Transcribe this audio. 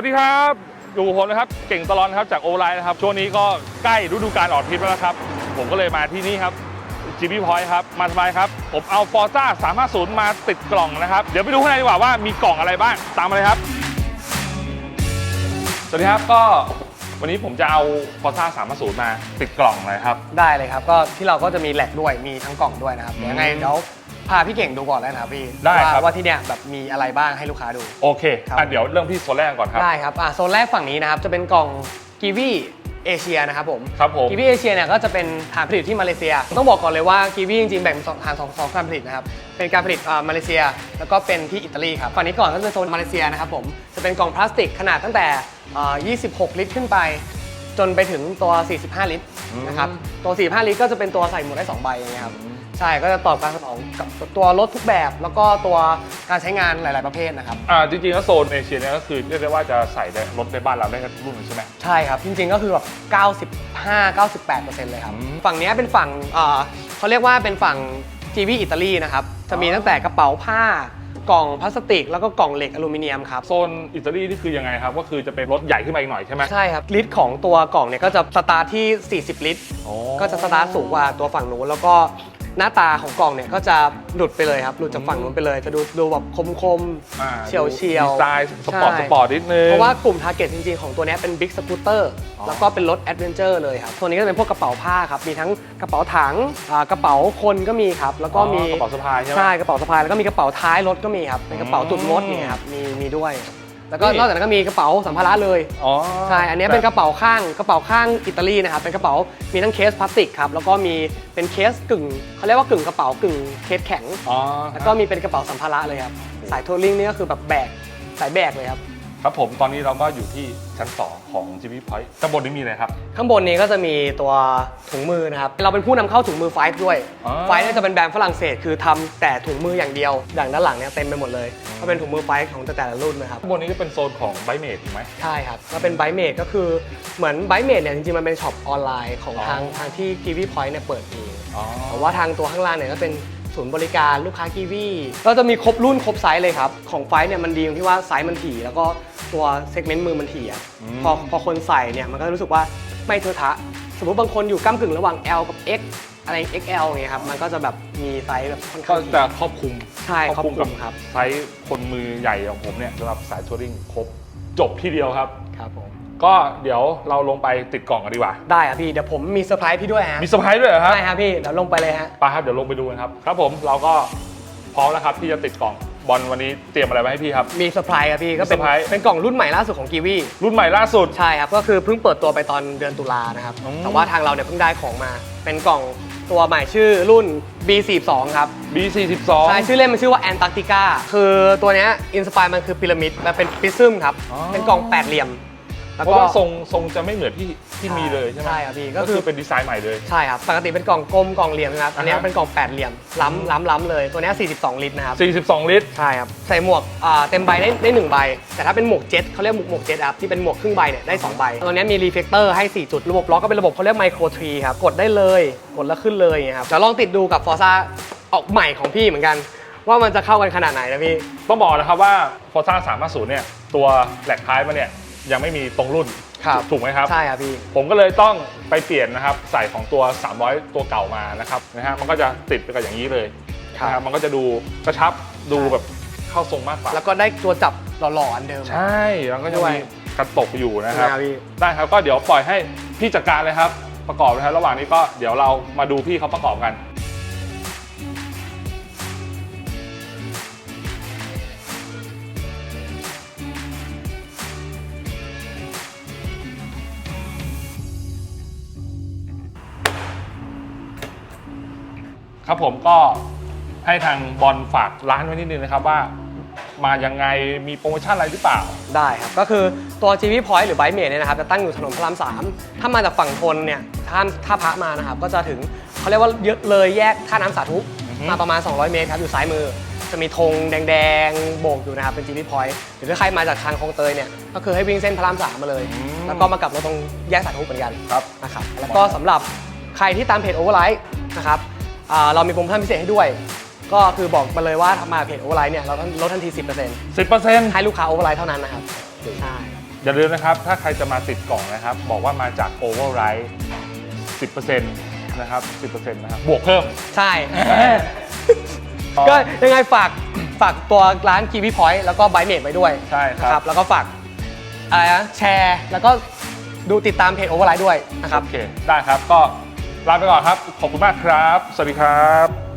วัสดีครับ อยู่ผมนะครับเก่งตลอดครับจากโอไลน์นะครับ ช่วงนี้ก็ใกล้ฤดูกาลออกทริปแล้วนะครับ ผมก็เลยมาที่นี่ครับจีบีพอยครับ มาทำไมครับ ผมเอาฟอร์ซ่า350 มาติดกล่องนะครับ เดี๋ยวไปดูข้างในดีกว่าว่ามีกล่องอะไรบ้าง ตามมาเลยครับ สวัสดีครับก็วันนี้ผมจะเอาฟอร์ซ่า350 มาติดกล่องเลยครับ ได้เลยครับ ก็ที่เราก็จะมีแหลกด้วยมีทั้งกล่องด้วยนะครับเดี๋ยวยังไงเดี๋ยว พาพี่เก่งดูก่อนแล้วนะครับพี่ได้ว่าครับ ว่าที่เนี่ยแบบมีอะไรบ้างให้ลูกค้าดู โอเคครับ อะเดี๋ยวเริ่มที่โซนแรกก่อนครับ ได้ครับอะโซนแรกฝั่งนี้นะครับจะเป็นกล่องกีวีเอเชียนะครับผมครับผม กีวีเอเชียเนี่ยก็จะเป็นฐานผลิตที่มาเลเซีย ต้องบอกก่อนเลยว่ากีวีจริงๆแบ่งเป็นสองฐานสองสองการผลิตนะครับเป็นการผลิตอ่ามาเลเซีย แล้วก็เป็นที่อิตาลีครับฝั่งนี้ก่อนก็จะเป็นโซนมาเลเซียนะครับผมจะเป็นกล่องพลาสติกขนาดตั้งแต่อ่า26 ลิตรขึ้นไป จนไปถึงตัว 45 ลิตรนะครับตัว 45 ลิตรก็จะเป็นตัวใส่หมวดได้ 2 ใบอย่างเงี้ยครับ ใช่ก็จะตอบการสนองกับตัวรถทุกแบบ แล้วก็ตัวการใช้งานหลาย ๆ ประเปศนะครับ อ่าจริงๆแล้วโซนเอเชียเนี่ยก็คือเรียกได้ว่าจะใส่ในรถในบ้านเราได้ทุกรุ่นเลยใช่ไหม ใช่ครับ จริง ๆ ก็คือแบบ95-98%เลยครับ อืม ฝั่งเนี้ยเป็นฝั่งเอ่อเขาเรียกว่าเป็นฝั่ง GV อิตาลีนะครับ จะมีตั้งแต่กระเป๋าผ้ากล่องพลาสติก แล้วก็กล่องเหล็กอลูมิเนียมครับ โซนอิตาลีนี่คือยังไงครับ ก็คือจะเป็นรถใหญ่ขึ้นมาอีกหน่อยใช่ไหมใช่ครับ ลิตรของตัวกล่องเนี่ยก็จะสตาร์ทที่ 40 ลิตร อ๋อก็จะสตาร์ทสูงกว่าตัวฝั่งนู้นแล้วก็ หน้าตาของกล่องเนี่ยก็จะหลุดไปเลยครับหลุดจากฝั่งนู้นไปเลย จะดูดูแบบคมอ่าเฉียวเฉียวดีไซน์สปอร์ตใช่สปอร์ตนิดนึงๆเพราะว่ากลุ่มทาร์เก็ตจริงๆ ของตัวเนี้ยเป็นบิ๊กสกูตเตอร์อ๋อ แล้วก็เป็นรถแอดเวนเจอร์เลยครับ ตัวนี้ก็จะเป็นพวกกระเป๋าผ้าครับ มีทั้งกระเป๋าถังอ่ากระเป๋าคนก็มีครับ แล้วก็มีอ๋อกระเป๋าสะพายใช่ไหม ใช่กระเป๋าสะพายแล้วก็มีกระเป๋าท้ายรถก็มีครับเป็นกระเป๋าตุดรถเนี่ยครับมีมีด้วย แล้วก็นี่ นอกจากนั้นก็มีกระเป๋าสัมภาระเลยอ๋อใช่อันนี้เป็นกระเป๋าข้างกระเป๋าข้างอิตาลีนะครับเป็นกระเป๋ามีทั้งเคสพลาสติกครับแล้วก็มีเป็นเคสกึ่งเขาเรียกว่ากึ่งกระเป๋ากึ่งเคสแข็ง อ๋อแล้วก็มีเป็นกระเป๋าสัมภาระเลยครับสายทัวริงนี่ก็คือแบบแบกสายแบกเลยครับ ครับผมตอนนี้เราก็อยู่ที่ชั้น 2 ของ g ี Point ด้านบนนี้มีอะไรครับ ข้างบนนี้ก็จะมีตัวถุงมือนะครับ เราเป็นผู้นำเข้าถุงมือไฟฟ์ด้วย อ๋อ ไฟฟ์เนี่ยจะเป็นแบรนด์ฝรั่งเศส คือทำแต่ถุงมืออย่างเดียว อย่างด้านหลังเนี่ยเต็มไปหมดเลย ก็เป็นถุงมือไฟฟ์ของแต่ละรุ่นนะครับด้านบนนี้ก็เป็นโซนของไบเมดถูกไหม ใช่ครับ ก็เป็นไบเมดก็คือเหมือนไบเมดเนี่ยจริงๆ มันเป็นช็อปออนไลน์ของอ๋อ ทางทางที่กีวีพอยต์เนี่ยเปิดเอง อ๋อ แต่ว่าทางตัวข้างล่างเนี่ยก็เป็น ศูนย์บริการลูกค้ากีวีก็จะมีครบรุ่นครบไซส์เลยครับ ของไฟท์เนี่ยมันดีตรงที่ว่าไซส์มันถี่ แล้วก็ตัวเซกเมนต์มือมันถี่อะพอพอคนใส่เนี่ยมันก็รู้สึกว่าไม่เทอะทะ สมมติบางคนอยู่ก้ากึ่งระหว่าง L กับ X อะไร XL อย่างเงี้ยครับมันก็จะแบบมีไซส์แบบค่อนก็ข้างถี่จะครอบคลุมใช่ครอบคลุมกัครับ ไซส์คนมือใหญ่ของผมเนี่ยสำหรับสายทัวริงครบจบทีเดียวครับ ครับผม ก็เดี๋ยวเราลงไปติดกล่องกันดีกว่า ได้ครับพี่เดี๋ยวผมมีเซอร์ไพรส์พี่ด้วยฮะมีเซอร์ไพรส์ด้วยเหรอครับได้ครับพี่เดี๋ยวลงไปเลยฮะไปครับเดี๋ยวลงไปดูกันครับครับผมเราก็พร้อมแล้วครับที่จะติดกล่องบอลวันนี้เตรียมอะไรไว้ให้พี่ครับ มีเซอร์ไพรส์ครับพี่ก็เป็นมีเซอร์ไพรส์ เป็นกล่องรุ่นใหม่ล่าสุดของกีวีรุ่นใหม่ล่าสุด ใช่ครับก็คือเพิ่งเปิดตัวไปตอนเดือนตุลานะครับอืม แต่ว่าทางเราเนี่ยเพิ่งได้ของมา เป็นกล่องตัวใหม่ชื่อรุ่น B42 ครับ B42 ใช่ชื่อเล่นมันชื่อว่าแอนตาร์กติกาคือตัวเนี้ยอินสปายมันคือพีระมิดมันเป็นพิซึมครับ อ๋อ เป็นกล่องแปดเหลี่ยม แล้วเพราะก็ว่าทรงทรงจะไม่เหมือนที่ที่มีเลยใช่ไหมใช่ครับพี่ก็ก็คืคืออเป็นดีไซน์ใหม่เลย ใช่ครับปกติเป็นกล่องกลมกล่องเหลี่ยมนะครับอันเนี้ยอ่าฮะ เป็นกล่องแปดเหลี่ยมล้ำล้ำล้ำเลยตัวเนี้ย42 ลิตรนะครับ 42 ลิตร ใช่ครับ ใส่หมวกอ่าเต็มใบได้ได้หนึ่งใบ แต่ถ้าเป็นหมวกเจ็ตเขาเรียกหมวกหมวกเจ็ตครับที่เป็นหมวกครึ่งใบเนี่ยได้ 2 ใบ ตัวเนี้ยมีรีเฟกเตอร์ให้ 4 จุด ระบบล็อกก็เป็นระบบเขาเรียกไมโครทรีครับ กดได้เลย กดแล้วขึ้นเลยอย่างเงี้ยครับจะลองติดดูกับฟอร์ซ่าออกใหม่ของพี่เหมือนกัน ว่ามันจะเข้ากันขนาดไหนนะพี่ ต้องบอกนะครับว่า Forza 350เนี่ย ตัวแหลกท้ายมาเนี่ย ยังไม่มีตรงรุ่นครับถูกไหมครับ ใช่ครับพี่ ผมก็เลยต้องไปเปลี่ยนนะครับ ใส่ของตัว 300 ตัวเก่ามานะครับนะฮะมันก็จะติดไปกับอย่างนี้เลยครับ นะครับมันก็จะดูกระชับดูแบบเข้าทรงมากกว่าแล้วก็ได้ตัวจับหล่อๆอันเดิม ใช่แล้วก็จะด้วยมีกระตกอยู่นะครับ ใช่ไหมพี่ ได้ครับก็เดี๋ยวปล่อยให้พี่จัดการเลยครับ ประกอบนะครับระหว่างนี้ก็เดี๋ยวเรามาดูพี่เขาประกอบกัน ครับผมก็ให้ทางบอลฝากร้านไว้นิดนึงนะครับว่ามายังไงมีโปรโมชั่นอะไรหรือเปล่า ได้ครับ ก็คือตัว GV Point หรือ Bike Mate เนี่ยนะครับ จะตั้งอยู่ถนนพระรามสามถ้ามาจากฝั่งทนเนี่ยท่าท่าพระมานะครับ ก็จะถึงเขาเรียกว่าเยอะเลยแยกท่าน้ำสาธุอือฮึมาประมาณ 200 เมตรครับ อยู่ซ้ายมือ จะมีธงแดงๆ โบกอยู่นะครับ เป็น GV Point หรือถ้าใครมาจากทางคลองเตยเนี่ย ก็คือให้วิ่งเส้นพระรามสามมาเลย แล้วก็มากลับรถตรงแยกสาธุเหมือนกันครับนะครับแล้วก็สำหรับใครที่ตามเพจ Overlight นะครับอ่า เรามีโปรโมชั่นพิเศษให้ด้วย ก็คือบอกมาเลยว่าถ้ามาเพจ Overlight เนี่ยเราลดทันที 10% 10%ให้ลูกค้า Overlight เท่านั้นนะครับใช่อย่าลืมนะครับ ถ้าใครจะมาติดกล่องนะครับ บอกว่ามาจาก Override 10%นะครับ10%นะครับ บวกเพิ่ม ใช่ ก็ยังไงฝากฝากตัวร้านคีวีพอยต์แล้วก็ไบเมดไว้ด้วยใช่ครับ นะแล้วก็ฝากอะไรนะแชร์แล้วก็ดูติดตามเพจโอเวอร์ไลท์ด้วยนะครับ โอเค ได้ครับ ก็ ลาไปก่อนครับ ขอบคุณมากครับ สวัสดีครับ